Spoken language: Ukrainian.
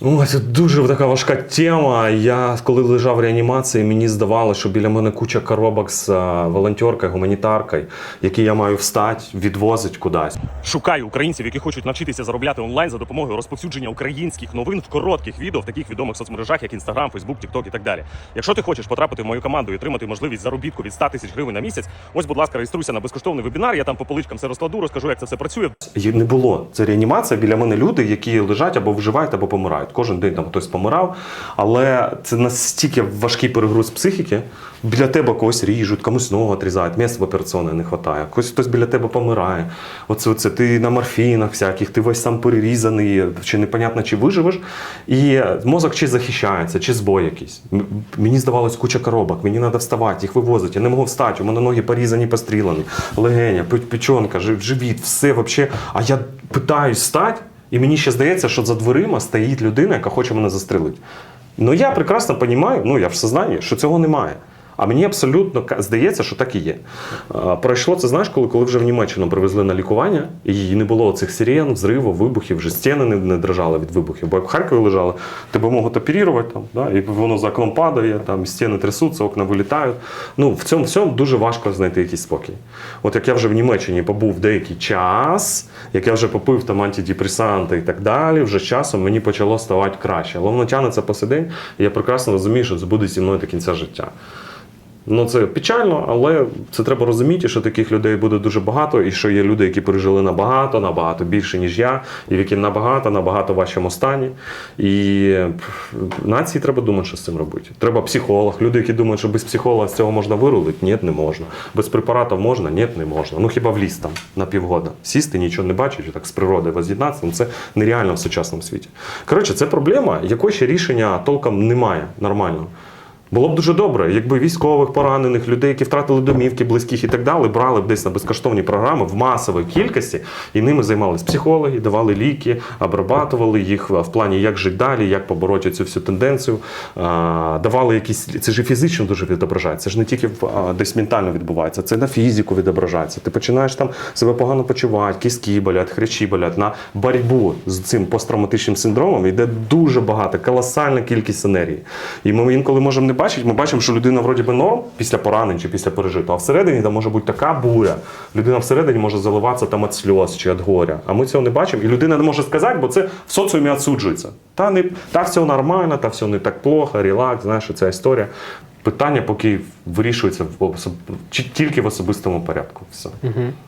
Ой, це дуже така важка тема. Я коли лежав в реанімації, мені здавалося, що біля мене куча коробок з волонтеркою, гуманітаркою, які я маю встати, відвозить кудись. Шукаю українців, які хочуть навчитися заробляти онлайн за допомогою розповсюдження українських новин в коротких відео в таких відомих соцмережах, як Instagram, Facebook, TikTok і так далі. Якщо ти хочеш потрапити в мою команду і отримати можливість заробітку від 100 тисяч гривень на місяць, ось, будь ласка, реєструйся на безкоштовний вебінар. Я там по поличкам все розкладу, розкажу, як це все працює. Не було. Це реанімація. Біля мене люди, які лежать або вживають, або помирають. Кожен день там хтось помирав. Але це настільки важкий перегруз психіки. Біля тебе когось ріжуть, комусь ногу отрізають, місць в операційної не вистачає. Хтось хтось біля тебе помирає. Оце, оце ти на морфінах всяких, ти весь сам перерізаний, чи непонятно, чи виживеш. І мозок чи захищається, чи збой якийсь. Мені здавалось куча коробок, мені треба вставати, їх вивозити. Я не можу встати, у мене ноги порізані, постріляні, легеня, пе- печонка, живіт, все вообще. А я питаюсь встати, і мені ще здається, що за дверима стоїть людина, яка хоче мене застрелити. Ну я прекрасно розумію, ну я в сознанні, що цього немає. А мені абсолютно здається, що так і є. Пройшло це, знаєш, коли, коли вже в Німеччину привезли на лікування, і не було цих сирен, взривів, вибухів, вже стіни не, не дрожали від вибухів. Бо як в Харкові лежали, тебе можуть оперувати, там, да, і воно за окном падає, там, стіни трясуться, окна вилітають. Ну, в цьому всьому дуже важко знайти якийсь спокій. От як я вже в Німеччині побув деякий час, як я вже попив там антидепресанти і так далі, вже з часом мені почало ставати краще. Але воно тягнеться по сей день, і я прекрасно розумію, що це буде зі мною до кінця життя. Ну, це печально, але це треба розуміти, що таких людей буде дуже багато, і що є люди, які пережили набагато, набагато більше, ніж я, і в які набагато, набагато важчому стані. І нації треба думати, що з цим робити. Треба психолог. Люди, які думають, що без психолога з цього можна вирулити, ні, не можна. Без препаратів можна, ні, не можна. Ну хіба в ліс там на півгода. Сісти, нічого не бачити, так з природи воз'єднатися, ну, це нереально в сучасному світі. Коротше, це проблема, якої ще рішення толком немає нормального. Було б дуже добре, якби військових поранених, людей, які втратили домівки, близьких і так далі, брали б десь на безкоштовні програми в масовій кількості, і ними займалися психологи, давали ліки, обрабатували їх в плані, як жити далі, як побороти цю всю тенденцію. Давали якісь це ж фізично дуже відображається. Це ж не тільки десь ментально відбувається, це на фізику відображається. Ти починаєш там себе погано почувати, кістки болять, хрящі болять. На боротьбу з цим посттравматичним синдромом йде дуже багато, колосальна кількість енергії. І ми інколи можемо не бачити, ми бачимо, що людина вроді би норм після поранень чи після пережитого, а всередині там може бути така буря. Людина всередині може заливатися там від сльоз чи від горя. А ми цього не бачимо. І людина не може сказати, бо це в соціумі відсуджується. Та не та все нормально, та все не так плохо, релакс, знаєш, ця історія. Питання поки вирішується в особ... тільки в особистому порядку. Все.